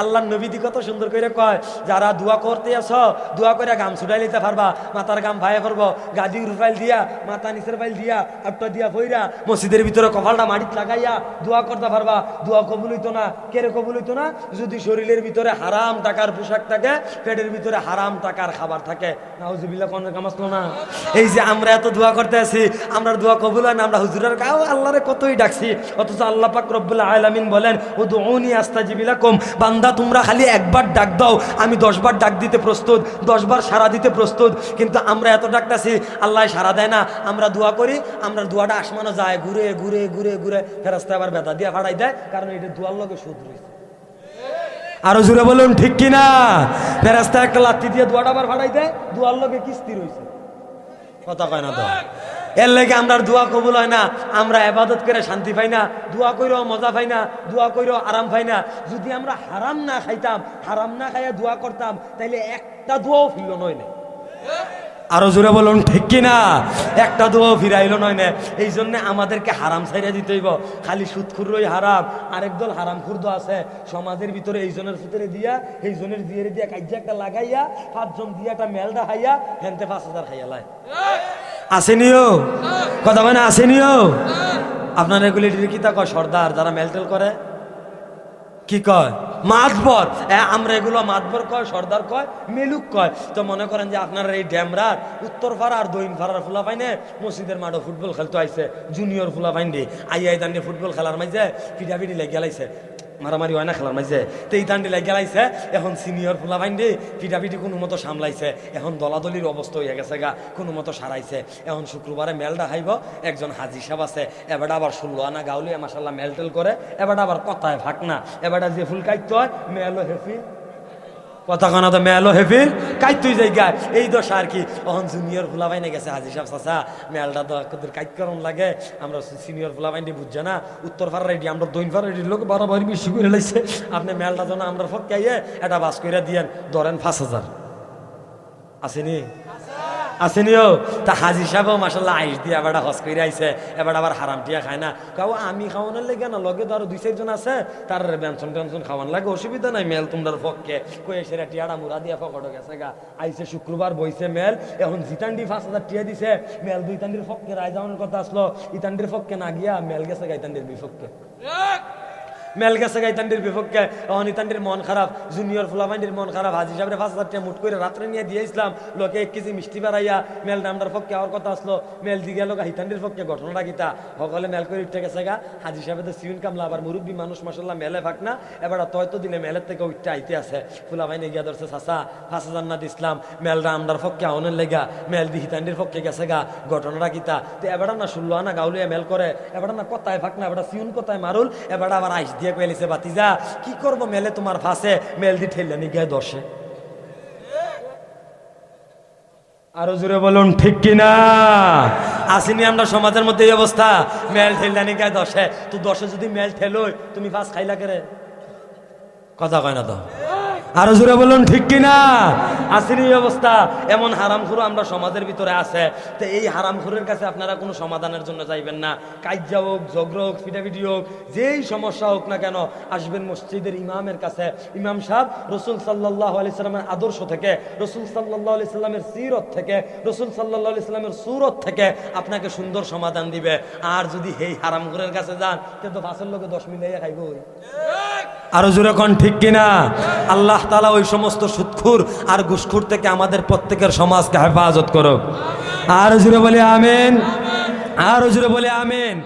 আল্লাহ নবীদি কত সুন্দর করে কয়, যারা দোয়া করতে আস দোয়া করে গাম ছুটাই লিতে পারবা, মাথার গাম ভাইয়ে পারব গাদি রুফাইল দিয়া, মাথা নিচের ফাইল দিয়া, আটটা দিয়া ফইরা, মসজিদের ভিতরে কপালটা মাটিত লাগাইয়া দোয়া করতে পারবা, দোয়া কবুল হইতো না, কেরে কবুল হইতো না? যদি শরীরের ভিতরে হারাম টাকার পোশাক থাকে, পেটের ভিতরে হারাম টাকার খাবার থাকে, নাউজুবিল্লাহ, কোন কাম আসলো না? এই যে আমরা এত দোয়া করতে আছি আমরা দোয়া কবুল হয় না, আমরা হুজুরের কাউ আল্লাহরে কতই ডাকছি, অথচ আল্লাহ পাক রব্বুল আলামিন বলেন ও দুউনি আস্তাজিবিলাকুম বান্দা, তোমরা খালি একবার ডাক দাও। আমি দশবার ডাক দিতে প্রস্তুত, দশবার সারা দিতে প্রস্তুত। কিন্তু আমরা এত ডাকতাছি, আল্লাহ সারা দেয় না। আমরা দোয়া করি, আমরা দোয়াটা আসমানো যায়, ঘুরে ঘুরে ঘুরে ঘুরে। ফেরাস্তে আবার বেতা দিয়ে ফাড়াই দেয়, কারণ এটা দোয়ার লগে সুদ রয়েছে। আরও জুড়ে বলুন, ঠিক কিনা? ফেরাস্তা একটা লাত্তি দিয়ে দোয়াটা আবার ফাড়াই দেয়, দোয়ার লগে কিস্তি রয়েছে। কথা কয় না তো? এর লেগে আমরা দোয়া কবুল হয় না। আমরা এবাদত করে শান্তি পাই না। দোয়া কইরও মজা পাই না। দোয়া কইরও আরাম পাই না। যদি আমরা হারাম না খাইতাম, হারাম না খাইয়া দোয়া করতাম, তাইলে একটা দোয়াও ফিরল নয় না। আরও জোরে বলুন, ঠিক কিনা একটা দোয়াও ফিরাইলো নয় না। এই জন্য আমাদেরকে হারাম ছাইরা দিতে হইব। খালি সুদখুরই হারাম। আরেক দল হারাম খুরদো আছে। সমাজের ভিতরে এই জনের ভিতরে দিয়া এই জনের দিয়ে দিয়া কাজ্যা একটা লাগাইয়া, পাঁচজন দিয়া একটা মেলটা খাইয়া, হেনতে পাঁচ হাজার খাইয়া লাই আসেনিও? কথা মানে আসেনিও? আপনার এগুলি কি তা কয় সর্দার যারা মেলটেল করে? কি কয়? মাতবর। এ, আমরা এগুলো মাতবর কয় সর্দার কয় মেলুক কয়। তো মনে করেন যে আপনার এই ড্যামরার উত্তর ফাড়া আর দক্ষিণ ফাড়ার ফুলা পাইনে মসজিদের মাঠে ফুটবল খেলতে আইছে জুনিয়র ফুলা পাইনি আই আই দান্ডে ফুটবল খেলার মাঝে ফিটাফিটি লেগে গেলাইছে। মারামারি হয় না, খেলার মাঝে। তো এই দান্ডি লাগে গেলাইছে এখন সিনিয়র ফুলা পাইনি পিটাপিটি কোনো মতো সামলাইছে। এখন দলাদলির অবস্থা হয়ে গেছে গা, কোনো মতো সারাইছে। এখন শুক্রবারে মেলটা হাইব, একজন হাজি সাহেব আছে, এবারটা আবার ষোলো আনা গাউলি মাসাল্লাহ মেলটেল করে, এবারটা আবার কথায় ফাঁক না। এবারটা যে ফুল কাইতে হয় মেলো হেফি কথা কানা তো মেলো হেফির কাইতুই যাই গা। এই দশ আর কি? অহন জুনিয়র ফুলাবাইনে গেছে হাজি সাহেব চাচা। মেলটা তো কত কাইত লাগে। আমরা সিনিয়র ফুলাবাইনি বুঝছে না। উত্তর ফার রেডি আমরা দৈন ফার রেডি লোক বারবার বেশি করে লাগছে আপনি মেলটা যেন আমরা ফটকাইয়ে, এটা বাস করে দিয়েন। ধরেন পাঁচ হাজার। আসেনি? আসেনিও? তা হাজি সাহেবও মাসাল্লাহ আইস দিয়ে এবার হস করে আইছে, এবার আবার হারাম টিয়া খায় না। কাউ আমি খাওয়ানোর লেগে না, লগে তো আরও দুই চারজন আছে, তার বেনশন টেনশন খাওয়ান লাগে, অসুবিধা নাই, মেল তোমরার পক্ষে। কয়ে সেরা টিয়াটা মুরা দিয়া ফকট গেছে গা। আইছে শুক্রবার, বইছে মেল, এখন জিতান্ডি পাঁচ হাজার টিয়া দিছে। মেল দুই তান্ডির পক্ষে রায় যাওয়ানোর কথা আসলো, ইতান্ডির পক্ষে না গিয়া মেল গেছে গা ইতান্ডির বিপক্ষে। মেল গেছে গাইতান্ডির বিপক্ষে। অহন ইতান্ডির মন খারাপ, জুনিয়র ফুলামাইন্ডির মন খারাপ। হাজি সাহেবের পাঁচ হাজার টাকা মুট করে রাত্রে নিয়ে দিয়ে ইসলাম লোকে এক কেজি মিষ্টি বাড়াইয়া মেল নামদার পক্ষে আমার কথা আসলো। মেল দি গেল হিতান্ডির পক্ষে ঘটনাটা গীতা সকলে মেল করে উঠে গেছে গা। হাজি সাহেবের তো সিউন কামলা, আবার মুরব্বী মানুষ মাসাল্লাহ মেলে ফাঁক না। এবার তয় তো দিলে মেলের থেকে উঠতে আইতে আছে। ফুলামাইনে গিয়া ধরছে, চাচা, পাঁচ হাজার না দিসলাম মেলরা আমদার পক্ষে আউনের লেগা, মেল দি হিতান্ডির পক্ষে গেছে গা। ঘটনাটা গীতা তো এবার না ষোলো আনা গাউলিয়া মেল করে। এবার না কথায় ফাঁক না, এবার সিউন কথায় মারুল। এবার আবার আইস দিয়ে পেলিছে বাতিজা কি করব মেলে তোমার ফাঁসে? মেল দি ঠেলে নি গায়ে দশে। আরও জোরে বলুন, ঠিক কিনা? আসিনি আমরা সমাজের মধ্যে এই অবস্থা। মেল ঠেলদানি গায়ে দশে। তো দশে যদি মেল ঠেলোই, তুমি ফাঁস খাইলা কেরে? কথা কয় না তো? আরও জোরে বলুন, ঠিক কিনা? আসিনি এই অবস্থা। এমন হারামখুরো আমরা সমাজের ভিতরে আছে। তো এই হারামখুরের কাছে আপনারা কোনো সমাধানের জন্য যাইবেন না। কাজ্যা হোক ঝগড়া হোক, ফিটাফিটি হোক, যেই সমস্যা হোক না কেন, আসবেন মসজিদের ইমামের কাছে। ইমাম সাহেব রসুল সাল্লাহ আলি সাল্লামের আদর্শ থেকে, রসুল সাল্লাহ আলি সাল্লামের সিরত থেকে, রসুল সাল্লাহ আলি সাল্লামের সুরত থেকে আপনাকে সুন্দর সমাধান দিবে। আর যদি এই হারামখুরের কাছে যান, তো ফাঁসের লোকে দশ মিলাইয়া খাইব আরও জোরে কন ঠিক কিনা? আল্লাহ তালা ওই সমস্ত সুৎখুর আর ঘুসখুর থেকে আমাদের প্রত্যেকের সমাজকে হেফাজত করো আর জোরে বলে আমেন। আর জোরে বলে আমেন।